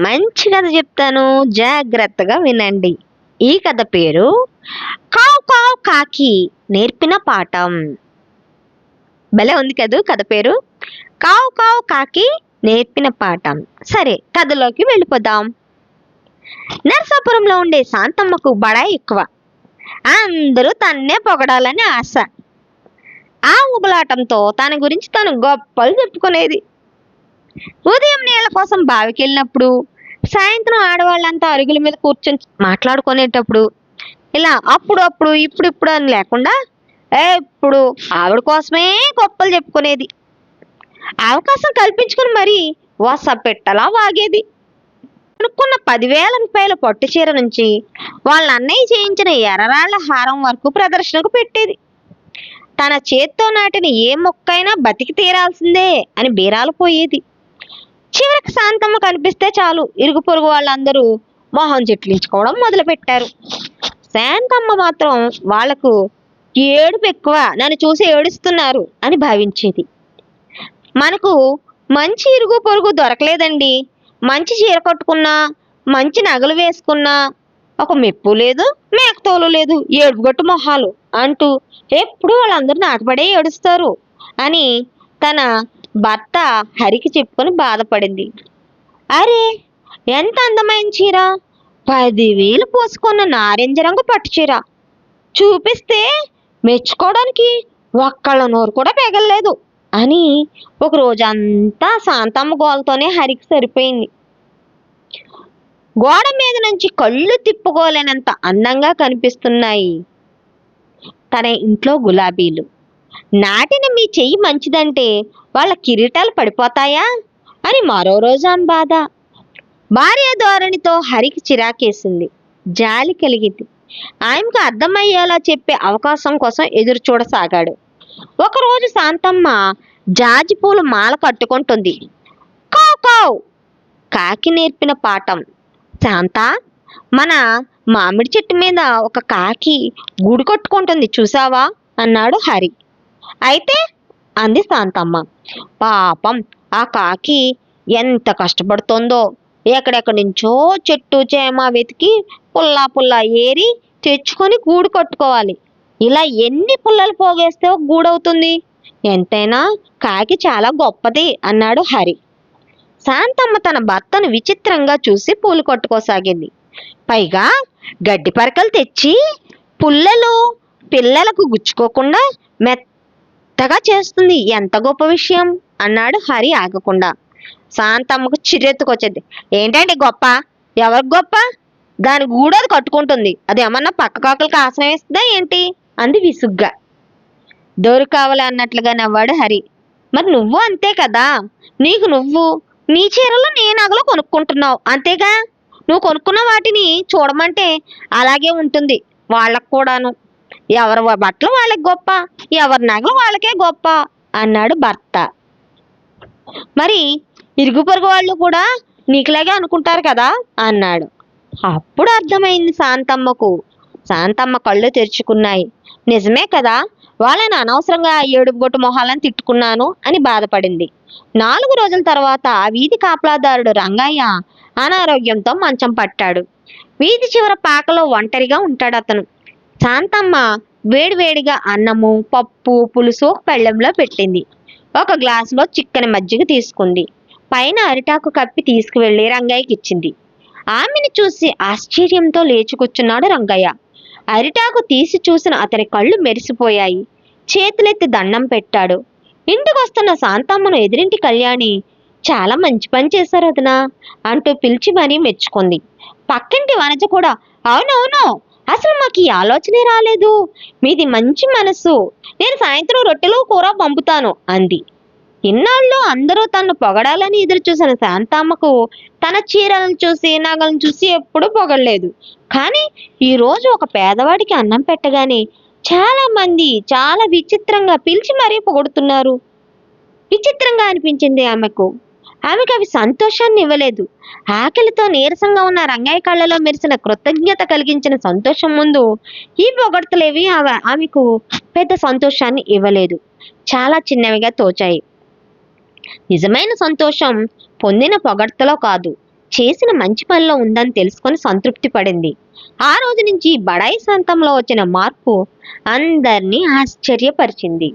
మంచి కథ చెప్తాను. జాగ్రత్తగా వినండి. ఈ కథ పేరు కావ్ కావ్ కాకి నేర్పిన పాఠం. భలే ఉంది కదూ కథ పేరు. కావ్ కావ్ కాకి నేర్పిన పాఠం. సరే కథలోకి వెళ్ళిపోదాం. నరసాపురంలో ఉండే శాంతమ్మకు బడాయి ఎక్కువ. అందరూ తన్నే పొగడాలని ఆశ. ఆ ఉబలాటంతో తన గురించి తను గొప్పలు చెప్పుకునేది. ఉదయం నీళ్ళ కోసం బావికి వెళ్ళినప్పుడు సాయంత్రం ఆడవాళ్ళంతా అరుగుల మీద కూర్చొని మాట్లాడుకునేటప్పుడు ఇలా అప్పుడు అప్పుడు ఇప్పుడు ఇప్పుడు అని లేకుండా ఎప్పుడు ఆవిడ కోసమే గొప్పలు చెప్పుకునేది. అవకాశం కల్పించుకుని మరి వస పెట్టలా వాగేది. కొనుక్కున్న పదివేల రూపాయల పట్టు చీర నుంచి వాళ్ళ అన్నయ్య చేయించిన ఎర్రరాళ్ళ హారం వరకు ప్రదర్శనకు పెట్టేది. తన చేత్తో నాటిన ఏ మొక్కైనా బతికి తీరాల్సిందే అని బీరాలు పోయేది. చివరికి శాంతమ్మ కనిపిస్తే చాలు. ఇరుగు పొరుగు వాళ్ళందరూ మొహం చెట్లించుకోవడం మొదలుపెట్టారు. శాంతమ్మ మాత్రం వాళ్ళకు ఏడుపు ఎక్కువ నన్ను చూసి ఏడుస్తున్నారు అని భావించేది. మనకు మంచి ఇరుగు పొరుగు దొరకలేదండి. మంచి చీర కట్టుకున్నా మంచి నగలు వేసుకున్నా ఒక మెప్పు లేదు మేకతోలు లేదు ఏడుపుగట్టు మొహాలు అంటూ ఎప్పుడు వాళ్ళందరూ నాటపడే ఏడుస్తారు అని తన భర్త హరికి చెప్పుకొని బాధపడింది. అరే ఎంత అందమైన చీర? పదివేలు పోసుకున్న నారింజ రంగు పట్టు చీర. చూపిస్తే మెచ్చుకోవడానికి ఒక్కళ్ళ నోరు కూడా పెగలలేదు అని ఒక రోజంతా శాంతమ్మ గోలతోనే హరికి సరిపోయింది. గోడ మీద నుంచి కళ్ళు తిప్పుకోలేనంత అందంగా కనిపిస్తున్నాయి. తన ఇంట్లో గులాబీలు. నాటిన మీ చెయ్యి మంచిదంటే వాళ్ళ కిరీటాలు పడిపోతాయా? అని మరో రోజు అని బాధ. భార్య ధోరణితో హరికి చిరాకేసింది. జాలి కలిగింది. ఆయనకు అర్థమయ్యేలా చెప్పే అవకాశం కోసం ఎదురు చూడసాగాడు. ఒకరోజు శాంతమ్మ జాజి పూల మాల కట్టుకుంటుంది. కావు కావ్ కాకి నేర్పిన పాఠం. శాంత మన మామిడి చెట్టు మీద ఒక కాకి గూడు కట్టుకుంటుంది చూసావా? అన్నాడు హరి. అయితే అంది శాంతమ్మ పాపం ఆ కాకి ఎంత కష్టపడుతుందో. ఎక్కడెక్కడి నుంచో చెట్టు చేమ వెతికి పుల్లా పుల్లా ఏరి తెచ్చుకొని గూడు కట్టుకోవాలి. ఇలా ఎన్ని పుల్లలు పోగేస్తే ఒక గూడవుతుంది? ఎంతైనా కాకి చాలా గొప్పది అన్నాడు హరి. శాంతమ్మ తన భర్తను విచిత్రంగా చూసి పూలు కొట్టుకోసాగింది. పైగా గడ్డి పరకలు తెచ్చి పుల్లలు పిల్లలకు గుచ్చుకోకుండా మెత్త కొత్తగా చేస్తుంది. ఎంత గొప్ప విషయం? అన్నాడు హరి ఆగకుండా. శాంతమ్మకు చిరెత్తుకొచ్చేది ఏంటండి గొప్ప? ఎవరికి గొప్ప? దాని గూడది కట్టుకుంటుంది. అది ఏమన్నా పక్క కాకులకు ఆశ్రయిస్తుందా ఏంటి? అంది విసుగ్గా. దోరు కావాలి అన్నట్లుగా నవ్వాడు హరి. మరి నువ్వు అంతే కదా? నీకు నువ్వు? నీ చీరలు నీ నగలు కొనుక్కుంటున్నావు. అంతేగా? నువ్వు కొనుక్కున్న వాటిని చూడమంటే అలాగే ఉంటుంది. వాళ్ళకు కూడాను. ఎవరి బట్టలు వాళ్ళకి గొప్ప ఎవరి నగలు వాళ్ళకే గొప్ప అన్నాడు భర్త. మరి ఇరుగు పొరుగు వాళ్ళు కూడా నీకులాగే అనుకుంటారు కదా అన్నాడు. అప్పుడు అర్థమైంది శాంతమ్మకు. శాంతమ్మ కళ్ళు తెరుచుకున్నాయి. నిజమే కదా వాళ్ళని అనవసరంగా ఏడుపుగొట్టు మొహాలను తిట్టుకున్నాను అని బాధపడింది. నాలుగు రోజుల తర్వాత వీధి కాపలాదారుడు రంగయ్య అనారోగ్యంతో మంచం పట్టాడు. వీధి చివర పాకలో ఒంటరిగా ఉంటాడు అతను శాంతమ్మ వేడివేడిగా అన్నము పప్పు పులుసు పెళ్ళంలో పెట్టింది. ఒక గ్లాసులో చిక్కని మజ్జిగ తీసుకుంది. పైన అరిటాకు కప్పి తీసుకువెళ్ళి రంగయ్యకి ఇచ్చింది. ఆమెను చూసి ఆశ్చర్యంతో లేచుకొచ్చున్నాడు రంగయ్య. అరిటాకు తీసి చూసిన అతని కళ్ళు మెరిసిపోయాయి. చేతులెత్తి దండం పెట్టాడు. ఇంటికొస్తున్న శాంతమ్మను ఎదిరింటి కళ్యాణి చాలా మంచి పని చేశారు వదినా అంటూ పిలిచి మరీ మెచ్చుకుంది. పక్కింటి వనజ కూడా అవునవును అసలు మాకు ఈ ఆలోచనే రాలేదు. మీది మంచి మనసు. నేను సాయంత్రం రొట్టెలు కూర పంపుతాను అంది. ఇన్నాళ్ళు అందరూ తనను పొగడాలని ఎదురు చూసిన శాంతమ్మకు తన చీరలను చూసి నగలను చూసి ఎప్పుడూ పొగడలేదు. కానీ ఈరోజు ఒక పేదవాడికి అన్నం పెట్టగానే చాలా మంది చాలా విచిత్రంగా పిలిచి మరీ పొగుడుతున్నారు. విచిత్రంగా అనిపించింది ఆమెకు. ఆమెకు అవి సంతోషాన్ని ఇవ్వలేదు. ఆకలితో నీరసంగా ఉన్న రంగయ్య కళ్ళలో మెరిసిన కృతజ్ఞత కలిగించిన సంతోషం ముందు ఈ పొగడ్తలేవి ఆమె- ఆమెకు పెద్ద సంతోషాన్ని ఇవ్వలేదు. చాలా చిన్నవిగా తోచాయి. నిజమైన సంతోషం పొందిన పొగడ్తలో కాదు. చేసిన మంచి పనిలో ఉందని తెలుసుకొని సంతృప్తి పడింది. ఆ రోజు నుంచి బడాయి సంతంలో వచ్చిన మార్పు అందరినీ ఆశ్చర్యపరిచింది.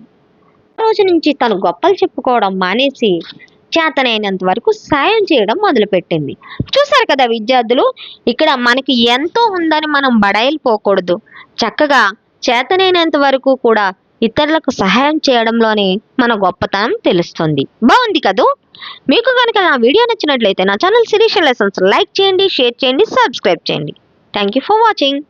ఆ రోజు నుంచి తను గొప్పలు చెప్పుకోవడం మానేసి చేతనైనంత వరకు సాయం చేయడం మొదలుపెట్టింది. చూసారు కదా విద్యార్థులు ఇక్కడ మనకి ఎంతో ఉందని మనం బడాయిలు పోకూడదు. చక్కగా చేతనైనంత వరకు కూడా ఇతరులకు సహాయం చేయడంలోనే మన గొప్పతనం తెలుస్తుంది. బాగుంది కదూ? మీకు కనుక నా వీడియో నచ్చినట్లయితే నా ఛానల్ శిరీష లెసన్స్ లైక్ చేయండి షేర్ చేయండి సబ్స్క్రైబ్ చేయండి. Thank you for watching.